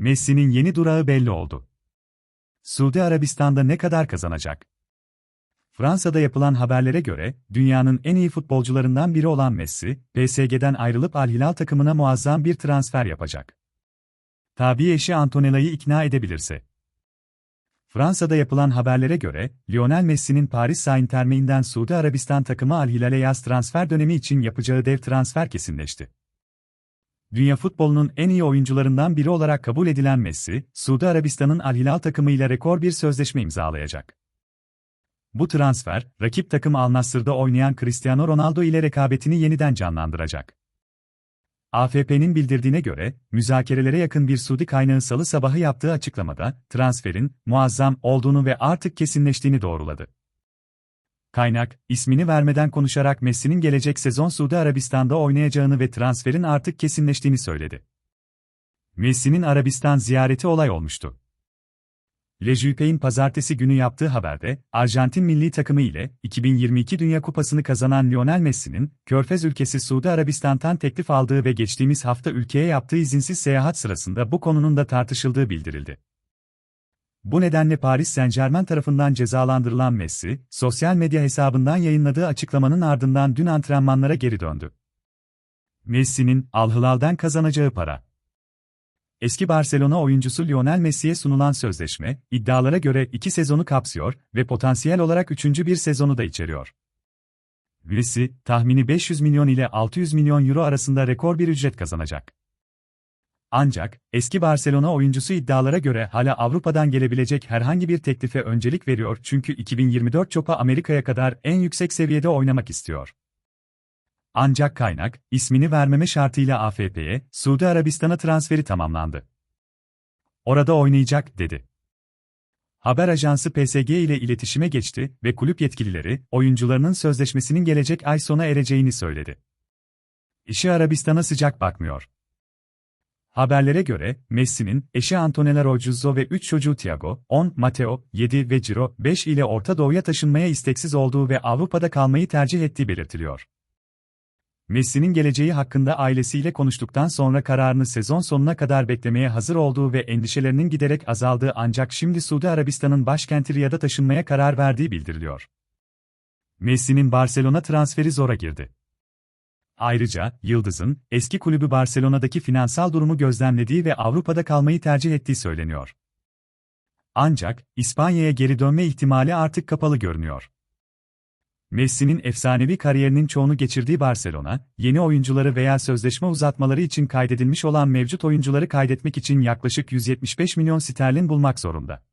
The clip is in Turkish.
Messi'nin yeni durağı belli oldu. Suudi Arabistan'da ne kadar kazanacak? Fransa'da yapılan haberlere göre, dünyanın en iyi futbolcularından biri olan Messi, PSG'den ayrılıp Al Hilal takımına muazzam bir transfer yapacak. Tabi eşi Antonella'yı ikna edebilirse. Fransa'da yapılan haberlere göre, Lionel Messi'nin Paris Saint-Germain'den Suudi Arabistan takımı Al Hilal'e yaz transfer dönemi için yapacağı dev transfer kesinleşti. Dünya futbolunun en iyi oyuncularından biri olarak kabul edilen Messi, Suudi Arabistan'ın Al Hilal takımıyla rekor bir sözleşme imzalayacak. Bu transfer, rakip takım Al Nassr'da oynayan Cristiano Ronaldo ile rekabetini yeniden canlandıracak. AFP'nin bildirdiğine göre, müzakerelere yakın bir Suudi kaynağı salı sabahı yaptığı açıklamada, transferin, muazzam olduğunu ve artık kesinleştiğini doğruladı. Kaynak, ismini vermeden konuşarak Messi'nin gelecek sezon Suudi Arabistan'da oynayacağını ve transferin artık kesinleştiğini söyledi. Messi'nin Arabistan ziyareti olay olmuştu. Le Jupe'in pazartesi günü yaptığı haberde, Arjantin milli takımı ile 2022 Dünya Kupası'nı kazanan Lionel Messi'nin, Körfez ülkesi Suudi Arabistan'tan teklif aldığı ve geçtiğimiz hafta ülkeye yaptığı izinsiz seyahat sırasında bu konunun da tartışıldığı bildirildi. Bu nedenle Paris Saint-Germain tarafından cezalandırılan Messi, sosyal medya hesabından yayınladığı açıklamanın ardından dün antrenmanlara geri döndü. Messi'nin Al Hilal'den kazanacağı para Eski Barcelona oyuncusu Lionel Messi'ye sunulan sözleşme, iddialara göre iki sezonu kapsıyor ve potansiyel olarak üçüncü bir sezonu da içeriyor. Messi, tahmini 500 milyon ile 600 milyon euro arasında rekor bir ücret kazanacak. Ancak, eski Barcelona oyuncusu iddialara göre hala Avrupa'dan gelebilecek herhangi bir teklife öncelik veriyor çünkü 2024 Copa Amerika'ya kadar en yüksek seviyede oynamak istiyor. Ancak kaynak, ismini vermeme şartıyla AFP'ye, Suudi Arabistan'a transferi tamamlandı. Orada oynayacak, dedi. Haber ajansı PSG ile iletişime geçti ve kulüp yetkilileri, oyuncularının sözleşmesinin gelecek ay sona ereceğini söyledi. İşi Arabistan'a sıcak bakmıyor. Haberlere göre, Messi'nin, eşi Antonella Roccuzzo ve 3 çocuğu Thiago, 10, Matteo, 7 ve Ciro, 5 ile Orta Doğu'ya taşınmaya isteksiz olduğu ve Avrupa'da kalmayı tercih ettiği belirtiliyor. Messi'nin geleceği hakkında ailesiyle konuştuktan sonra kararını sezon sonuna kadar beklemeye hazır olduğu ve endişelerinin giderek azaldığı ancak şimdi Suudi Arabistan'ın başkenti Riyad'a taşınmaya karar verdiği bildiriliyor. Messi'nin Barcelona transferi zora girdi. Ayrıca, Yıldız'ın, eski kulübü Barcelona'daki finansal durumu gözlemlediği ve Avrupa'da kalmayı tercih ettiği söyleniyor. Ancak, İspanya'ya geri dönme ihtimali artık kapalı görünüyor. Messi'nin efsanevi kariyerinin çoğunu geçirdiği Barcelona, yeni oyuncuları veya sözleşme uzatmaları için kaydedilmiş olan mevcut oyuncuları kaydetmek için yaklaşık 175 milyon sterlin bulmak zorunda.